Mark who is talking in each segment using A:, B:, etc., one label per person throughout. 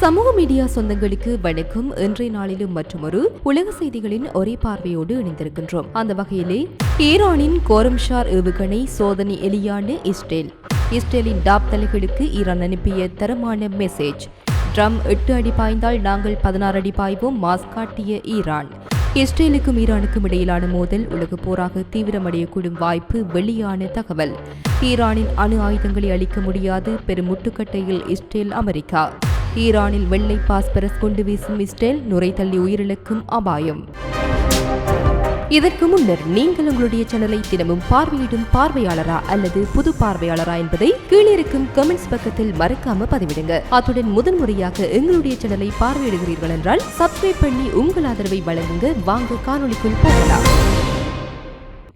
A: சமூக மீடியா சொந்தங்களுக்கு வணக்கம். இன்றைய நாளிலும் மற்றொரு உலக செய்திகளின் ஒரே பார்வையோடு இணைந்திருக்கின்றோம். அந்த வகையிலே ஈரானின் கோரம்ஷார் ஏவுகணை சோதனை எலியான இஸ்ரேல். இஸ்ரேலின் டாப் தலைகளுக்கு ஈரான் அனுப்பிய தரமான மெசேஜ். ட்ரம் எட்டு அடி பாய்ந்தால் நாங்கள் பதினாறு அடி பாய்வோம் மாஸ்க் காட்டிய ஈரான். இஸ்ரேலுக்கும் ஈரானுக்கும் இடையிலான மோதல் உலக போராக தீவிரமடையக்கூடும் வாய்ப்பு வெளியான தகவல். ஈரானின் அணு ஆயுதங்களை அளிக்க முடியாது பெரும் முட்டுக்கட்டையில் இஸ்ரேல் அமெரிக்கா. ஈரானில் வெள்ளை பாஸ்பரஸ் கொண்டு வீசும் இஸ்ரேல் நுரை தள்ளி உயிரிழக்கும் அபாயம். இதற்கு முன்னர் நீங்கள் உங்களுடைய சேனலை தினமும் பார்வையிடும் பார்வையாளரா அல்லது புது பார்வையாளரா என்பதை கீழே இருக்கும் கமெண்ட்ஸ் பக்கத்தில் மறக்காம பதிவிடுங்க. அத்துடன் முதன்முறையாக எங்களுடைய சேனலை பார்வையிடுகிறீர்கள் என்றால் சப்ஸ்கிரைப் பண்ணி உங்கள் ஆதரவை வழங்குங்க. வாங்க காணொலிக்குள் போகலாம்.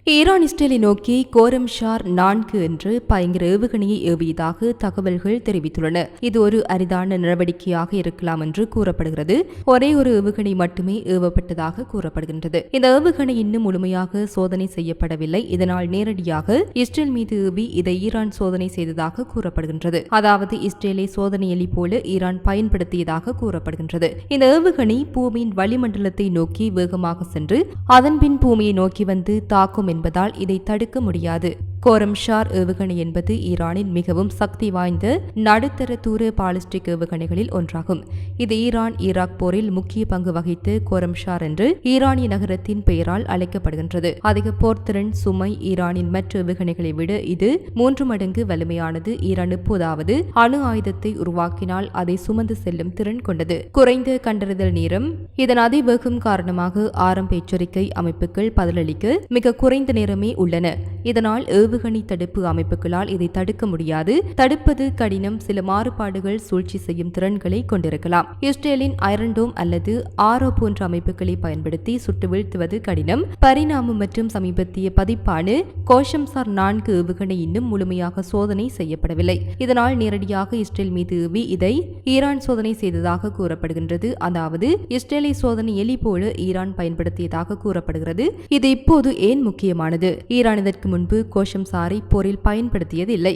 A: ஈரான் இஸ்ரேலை நோக்கி கோரம் ஷார் நான்கு என்று பயங்கர ஏவுகணையை ஏவியதாக தகவல்கள் தெரிவித்துள்ளன. இது ஒரு அரிதான நடவடிக்கையாக இருக்கலாம் என்று கூறப்படுகிறது. ஒரே ஒரு ஏவுகணை மட்டுமே ஏவப்பட்டதாக கூறப்படுகின்றது. இந்த ஏவுகணை இன்னும் முழுமையாக சோதனை செய்யப்படவில்லை. இதனால் நேரடியாக இஸ்ரேல் மீது ஏவி இதை ஈரான் சோதனை செய்ததாக கூறப்படுகின்றது. அதாவது இஸ்ரேலை சோதனை போல ஈரான் பயன்படுத்தியதாக கூறப்படுகின்றது. இந்த ஏவுகணை பூமியின் வளிமண்டலத்தை நோக்கி வேகமாக சென்று அதன்பின் பூமியை நோக்கி வந்து தாக்கும் என்பதால் இதை தடுக்க முடியாது. கோரம்ஷார் ஏவுகணை என்பது ஈரானின் மிகவும் சக்தி வாய்ந்த நடுத்தர தூர பாலிஸ்டிக் ஏவுகணைகளில் ஒன்றாகும். இது ஈரான் ஈராக் போரில் முக்கிய பங்கு வகித்து கோரம்ஷார் என்று ஈரானிய நகரத்தின் பெயரால் அழைக்கப்படுகின்றது. அதிக போர்த்திறன் சுமை ஈரானின் மற்ற ஏவுகணைகளை விட இது மூன்று மடங்கு வலிமையானது. ஈரான் இப்போதாவது அணு ஆயுதத்தை உருவாக்கினால் அதை சுமந்து செல்லும் திறன் கொண்டது. குறைந்த கண்டறிதல் நேரம். இதன் அதிவேகம் காரணமாக ஆரம்ப எச்சரிக்கை அமைப்புகள் பதிலளிக்க மிக குறைந்த நேரமே உள்ளன. இதனால் ஏவுகணை தடுப்பு அமைப்புகளால் இதை தடுக்க முடியாது. தடுப்பது கடினம். சில மாறுபாடுகள் சூழ்ச்சி செய்யும் திறன்களை கொண்டிருக்கலாம். இஸ்ரேலின் ஐரன்டோம் அல்லது ஆரோ போன்ற அமைப்புகளை பயன்படுத்தி சுட்டு வீழ்த்துவது கடினம். பரிணாமம் மற்றும் சமீபத்திய பதிப்பான கோஷம்சார் நான்கு ஏவுகணை இன்னும் முழுமையாக சோதனை செய்யப்படவில்லை. இதனால் நேரடியாக இஸ்ரேல் மீது ஏவி இதை ஈரான் சோதனை செய்ததாக கூறப்படுகின்றது. அதாவது இஸ்ரேலை சோதனை எலி போல ஈரான் பயன்படுத்தியதாக கூறப்படுகிறது. இது இப்போது ஏன் முக்கியமானது? ஈரான் இதற்கு முன்பு கோஷம் சாரை போரில் பயன்படுத்தியதில்லை.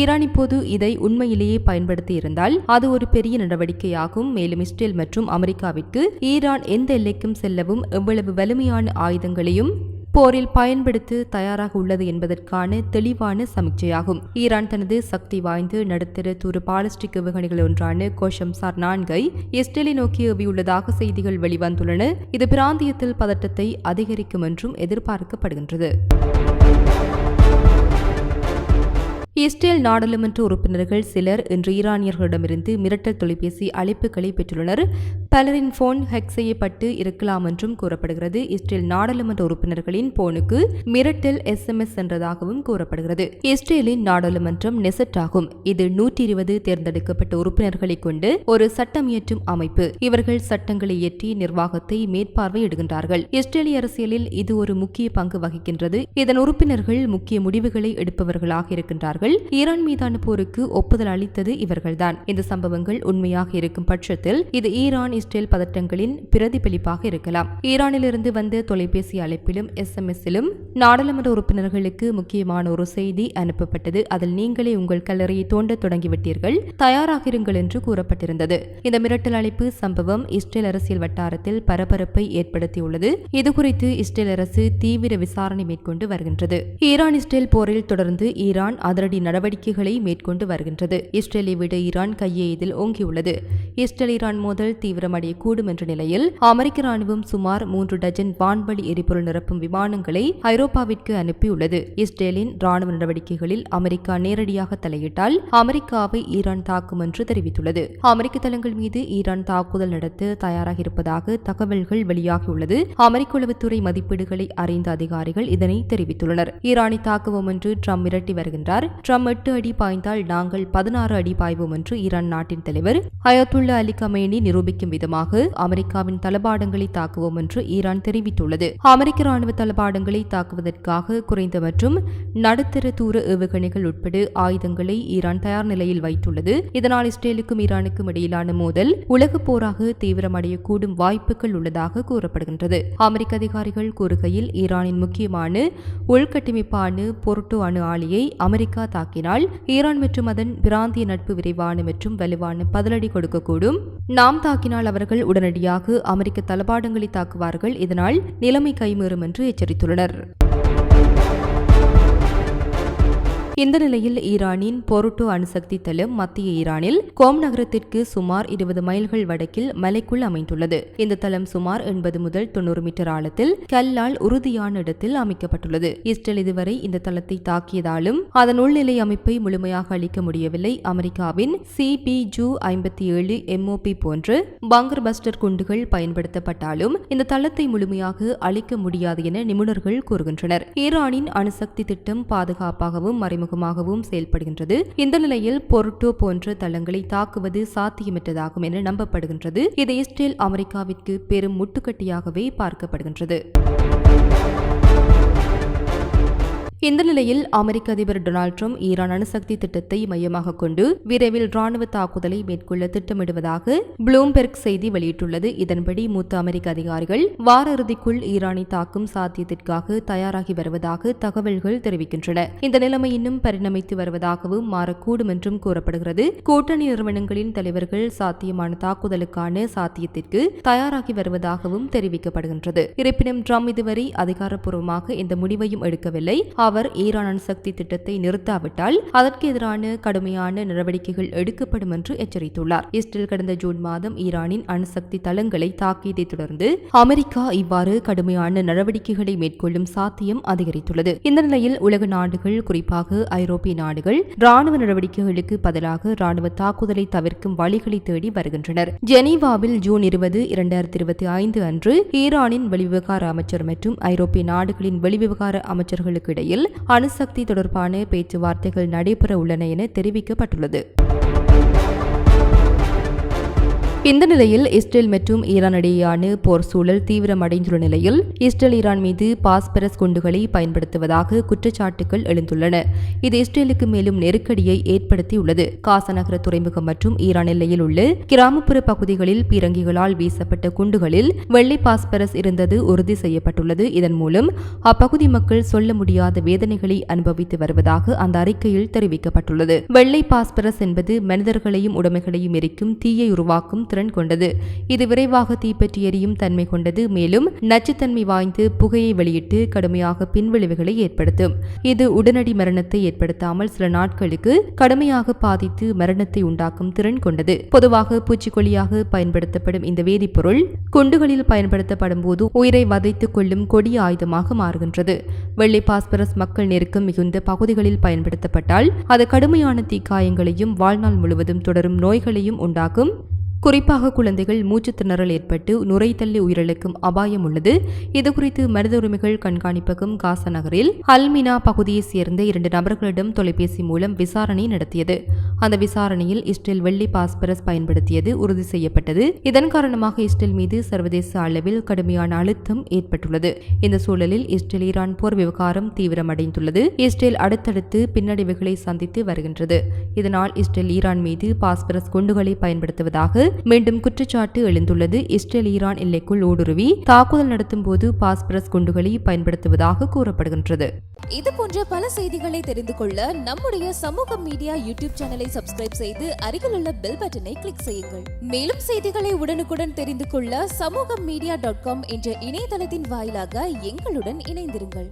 A: ஈரான் இப்போது இதை உண்மையிலேயே பயன்படுத்தியிருந்தால் அது ஒரு பெரிய நடவடிக்கையாகும். மேலும் இஸ்ரேல் மற்றும் அமெரிக்காவிற்கு ஈரான் எந்த எல்லைக்கும் செல்லவும் எவ்வளவு வலிமையான ஆயுதங்களையும் போரில் பயன்படுத்த தயாராக உள்ளது என்பதற்கான தெளிவான சமிக்சையாகும் ஈரான் தனது சக்தி வாய்ந்து நடுத்தர தூர பாலிஸ்டிக் ஏவுகணைகள் ஒன்றான கோஷம்சார் நான்கை இஸ்ரேலை நோக்கி ஏவியுள்ளதாக செய்திகள் வெளிவந்துள்ளன. இது பிராந்தியத்தில் பதட்டத்தை அதிகரிக்கும் என்றும் எதிர்பார்க்கப்படுகின்றது. இஸ்ரேல் நாடாளுமன்ற உறுப்பினர்கள் சிலர் இன்று ஈரானியர்களிடமிருந்து மிரட்டல் தொலைபேசி அழைப்புகளை பெற்றுள்ளனர். பலரின் போன் ஹேக் செய்யப்பட்டு இருக்கலாம் என்றும் கூறப்படுகிறது. இஸ்ரேல் நாடாளுமன்ற உறுப்பினர்களின் போனுக்கு மிரட்டல் எஸ்எம்எஸ் சென்றதாகவும் கூறப்படுகிறது. இஸ்ரேலின் நாடாளுமன்றம் நெசட் ஆகும் இது நூற்றி இருபது தேர்ந்தெடுக்கப்பட்ட உறுப்பினர்களை கொண்டு ஒரு சட்டம் இயற்றும் அமைப்பு. இவர்கள் சட்டங்களை இயற்றி நிர்வாகத்தை மேற்பார்வையிடுகின்றார்கள். இஸ்ரேலிய அரசியலில் இது ஒரு முக்கிய பங்கு வகிக்கின்றது. இதன் உறுப்பினர்கள் முக்கிய முடிவுகளை எடுப்பவர்களாக இருக்கின்றார்கள். ஈரான் மீதான போருக்கு ஒப்புதல் அளித்தது இவர்கள்தான். இந்த சம்பவங்கள் உண்மையாக இருக்கும் பட்சத்தில் இது ஈரான் இஸ்ரேல் பதட்டங்களின் பிரதிபலிப்பாக இருக்கலாம். ஈரானிலிருந்து வந்த தொலைபேசி அழைப்பிலும் எஸ்எம்எஸ்ஸிலும் நாடாளுமன்ற உறுப்பினர்களுக்கு முக்கியமான ஒரு செய்தி அனுப்பப்பட்டது. அதில் நீங்களே உங்கள் கல்லறையை தோண்ட தொடங்கிவிட்டீர்கள். தயாராகிருங்கள் என்று கூறப்பட்டிருந்தது. இந்த மிரட்டல் அழைப்பு சம்பவம் இஸ்ரேல் அரசியல் வட்டாரத்தில் பரபரப்பை ஏற்படுத்தியுள்ளது. இதுகுறித்து இஸ்ரேல் அரசு தீவிர விசாரணை மேற்கொண்டு வருகின்றது. ஈரான் இஸ்ரேல் போரில் தொடர்ந்து ஈரான் அதிரடி அமைதி நடவடிக்கைகளை மேற்கொண்டு வருகின்றது. இஸ்ரேலை விட ஈரான் கையே இதில் ஓங்கியுள்ளது. இஸ்ரேல் ஈரான் மோதல் தீவிரமடையக்கூடும் என்ற நிலையில் அமெரிக்க ராணுவம் சுமார் மூன்று டஜன் வான்வழி எரிபொருள் நிரப்பும் விமானங்களை ஐரோப்பாவிற்கு அனுப்பியுள்ளது. இஸ்ரேலின் ராணுவ நடவடிக்கைகளில் அமெரிக்கா நேரடியாக தலையிட்டால் அமெரிக்காவை ஈரான் தாக்கும் என்று தெரிவித்துள்ளது. அமெரிக்க தளங்கள் மீது ஈரான் தாக்குதல் நடத்த தயாராக இருப்பதாக தகவல்கள் வெளியாகியுள்ளது. அமெரிக்க உளவுத்துறை மதிப்பீடுகளை அறிந்த அதிகாரிகள் இதனை தெரிவித்துள்ளனர். ஈரானை தாக்குவோம் என்று ட்ரம்ப் மிரட்டி வருகின்றார். ட்ரம்ப் எட்டு அடி பாய்ந்தால் நாங்கள் பதினாறு அடி பாய்வோம் என்று ஈரான் நாட்டின் தலைவர் அயத்துல்லா அலி கமேனி நிரூபிக்கும் விதமாக அமெரிக்காவின் தளபாடங்களை தாக்குவோம் என்று ஈரான் தெரிவித்துள்ளது. அமெரிக்க ராணுவ தளபாடங்களை தாக்குவதற்காக குறைந்த மற்றும் நடுத்தர தூர ஏவுகணைகள் உட்பட ஆயுதங்களை ஈரான் தயார் நிலையில் வைத்துள்ளது. இதனால் இஸ்ரேலுக்கும் ஈரானுக்கும் இடையிலான மோதல் உலக போராக தீவிரமடையக்கூடும் வாய்ப்புகள் உள்ளதாக கூறப்படுகின்றது. அமெரிக்க அதிகாரிகள் கூறுகையில் ஈரானின் முக்கியமான உள்கட்டமைப்பான பொருட்டோ அணு ஆலையை அமெரிக்கா தாக்கினால் ஈரான் மற்றும் அதன் பிராந்திய நட்பு விரைவான மற்றும் வலுவான பதிலடி கொடுக்கக்கூடும். நாம் தாக்கினால் அவர்கள் உடனடியாக அமெரிக்க தளபாடங்களை தாக்குவார்கள். இதனால் நிலைமை கைமீறும் என்று எச்சரித்துள்ளனர். இந்த நிலையில் ஈரானின் பொருட்டு அணுசக்தி தளம் மத்திய ஈரானில் கோம் நகரத்திற்கு சுமார் இருபது மைல்கள் வடக்கில் மலைக்குள் அமைந்துள்ளது. இந்த தளம் சுமார் எண்பது முதல் தொண்ணூறு மீட்டர் ஆழத்தில் கல்லால் உறுதியான இடத்தில் அமைக்கப்பட்டுள்ளது. இஸ்ரேல் இதுவரை இந்த தளத்தை தாக்கியதாலும் அதன் உள்நிலை அமைப்பை முழுமையாக அளிக்க முடியவில்லை. அமெரிக்காவின் சிபி ஜூ ஐம்பத்தி ஏழு எம்ஓபி போன்று பங்கர் பஸ்டர் குண்டுகள் பயன்படுத்தப்பட்டாலும் இந்த தளத்தை முழுமையாக அளிக்க முடியாது என நிபுணர்கள் கூறுகின்றனர். ஈரானின் அணுசக்தி திட்டம் பாதுகாப்பாகவும் மறைமுக மறைமுகமாகவும் செயல்படுகின்றது. இந்த நிலையில் பொருட்டோ போன்ற தளங்களை தாக்குவது சாத்தியமற்றதாகும் என நம்பப்படுகின்றது. இது இஸ்ரேல் அமெரிக்காவிற்கு பெரும் முட்டுக்கட்டியாகவே பார்க்கப்படுகின்றது. இந்த நிலையில் அமெரிக்க அதிபர் டொனால்ட் ட்ரம்ப் ஈரான் அணுசக்தி திட்டத்தை மையமாக கொண்டு விரைவில் ராணுவ தாக்குதலை மேற்கொள்ள திட்டமிடுவதாக ப்ளூம்பெர்க் செய்தி வெளியிட்டுள்ளது. இதன்படி மூத்த அமெரிக்க அதிகாரிகள் வார இறுதிக்குள் ஈரானை தாக்கும் சாத்தியத்திற்காக தயாராகி வருவதாக தகவல்கள் தெரிவிக்கின்றன. இந்த நிலைமை இன்னும் பரிணமித்து வருவதாகவும் மாறக்கூடும் என்றும் கூறப்படுகிறது. கூட்டணி நிறுவனங்களின் தலைவர்கள் சாத்தியமான தாக்குதலுக்கான சாத்தியத்திற்கு தயாராகி வருவதாகவும் தெரிவிக்கப்படுகின்றது. இருப்பினும் ட்ரம்ப் இதுவரை அதிகாரப்பூர்வமாக இந்த முடிவையும் எடுக்கவில்லை. அவர் ஈரான் அணுசக்தி திட்டத்தை நிறுத்தாவிட்டால் அதற்கு எதிரான கடுமையான நடவடிக்கைகள் எடுக்கப்படும் என்று எச்சரித்துள்ளார். இஸ்ரேல் கடந்த ஜூன் மாதம் ஈரானின் அணுசக்தி தளங்களை தாக்கியதை தொடர்ந்து அமெரிக்கா இவ்வாறு கடுமையான நடவடிக்கைகளை மேற்கொள்ளும் சாத்தியம் அதிகரித்துள்ளது. இந்த நிலையில் உலக நாடுகள் குறிப்பாக ஐரோப்பிய நாடுகள் ராணுவ நடவடிக்கைகளுக்கு பதிலாக ராணுவ தாக்குதலை தவிர்க்கும் வழிகளை தேடி வருகின்றனர். ஜெனீவாவில் ஜூன் இருபது இரண்டாயிரத்தி இருபத்தி ஐந்து அன்று ஈரானின் வெளிவிவகார அமைச்சர் மற்றும் ஐரோப்பிய நாடுகளின் வெளிவிவகார அமைச்சர்களுக்கு இடையில் அணுசக்தி தொடர்பான பேச்சுவார்த்தைகள் நடைபெற உள்ளன என தெரிவிக்கப்பட்டுள்ளது. இந்த நிலையில் இஸ்ரேல் மற்றும் ஈரான் இடையேயான போர் சூழல் தீவிரமடைந்துள்ள நிலையில் இஸ்ரேல் ஈரான் மீது பாஸ்பரஸ் குண்டுகளை பயன்படுத்துவதாக குற்றச்சாட்டுகள் எழுந்துள்ளன. இது இஸ்ரேலுக்கு மேலும் நெருக்கடியை ஏற்படுத்தியுள்ளது. காசா நகர துறைமுகம் மற்றும் ஈரான் எல்லையில் உள்ள கிராமப்புற பகுதிகளில் பீரங்கிகளால் வீசப்பட்ட குண்டுகளில் வெள்ளை பாஸ்பரஸ் இருந்தது உறுதி செய்யப்பட்டுள்ளது. இதன் மூலம் அப்பகுதி மக்கள் சொல்ல முடியாத வேதனைகளை அனுபவித்து வருவதாக அந்த அறிக்கையில் தெரிவிக்கப்பட்டுள்ளது. வெள்ளை பாஸ்பரஸ் என்பது மனிதர்களையும் உடைமைகளையும் எரிக்கும் தீயை உருவாக்கும் திறன் திறன் கொண்டது. இது விரைவாக தீப்பற்றி எரியும் தன்மை கொண்டது. மேலும் நச்சுத்தன்மை வாய்ந்து புகையை வெளியிட்டு கடுமையாக பின்விளைவுகளை ஏற்படுத்தும். இது உடனடி மரணத்தை ஏற்படுத்தாமல் சில நாட்களுக்கு கடுமையாக பாதித்து மரணத்தை உண்டாக்கும் திறன் கொண்டது. பொதுவாக பூச்சிக்கொல்லியாக பயன்படுத்தப்படும் இந்த வேதிப்பொருள் குண்டுகளில் பயன்படுத்தப்படும் போது உயிரை வதைத்துக் கொள்ளும் கொடிய ஆயுதமாக மாறுகின்றது. வெள்ளை பாஸ்பரஸ் மக்கள் நெருக்கம் மிகுந்த பகுதிகளில் பயன்படுத்தப்பட்டால் அது கடுமையான தீக்காயங்களையும் வாழ்நாள் முழுவதும் தொடரும் நோய்களையும் உண்டாக்கும் குறிப்பாக குழந்தைகள் மூச்சு திணறல் ஏற்பட்டு நுரைத்தள்ளி உயிரிழக்கும் அபாயம் உள்ளது. இதுகுறித்து மனித உரிமைகள் கண்காணிப்பகம் காசா நகரில் அல்மினா பகுதியைச் சேர்ந்த இரண்டு நபர்களிடம் தொலைபேசி மூலம் விசாரணை நடத்தியது. அந்த விசாரணையில் இஸ்ரேல் வெள்ளி பாஸ்பரஸ் பயன்படுத்தியது உறுதி செய்யப்பட்டது. இதன் காரணமாக இஸ்ரேல் மீது சர்வதேச அளவில் கடுமையான அழுத்தம் ஏற்பட்டுள்ளது. இந்த சூழலில் இஸ்ரேல் ஈரான் போர் விவகாரம் தீவிரமடைந்துள்ளது. இஸ்ரேல் அடுத்தடுத்து பின்னடைவுகளை சந்தித்து வருகின்றது. இதனால் இஸ்ரேல் ஈரான் மீது பாஸ்பரஸ் குண்டுகளை பயன்படுத்துவதாக மீண்டும் குற்றச்சாட்டு எழுந்துள்ளது. இஸ்ரேல் ஈரான் எல்லைக்குள் ஊடுருவி தாக்குதல் நடத்தும் போது பாஸ்பரஸ் குண்டுகளை பயன்படுத்துவதாக கூறப்படுகின்றது.
B: இது போன்ற பல செய்திகளை தெரிந்து கொள்ள நம்முடைய சமூக மீடியா யூடியூப் சேனலை சப்ஸ்கிரைப் செய்து அருகிலுள்ள பெல் பட்டனை கிளிக் செய்யுங்கள். மேலும் செய்திகளை உடனுக்குடன் தெரிந்து கொள்ள சமூக மீடியா டாட் காம் என்ற இணையதளத்தின் வாயிலாக எங்களுடன் இணைந்திருங்கள்.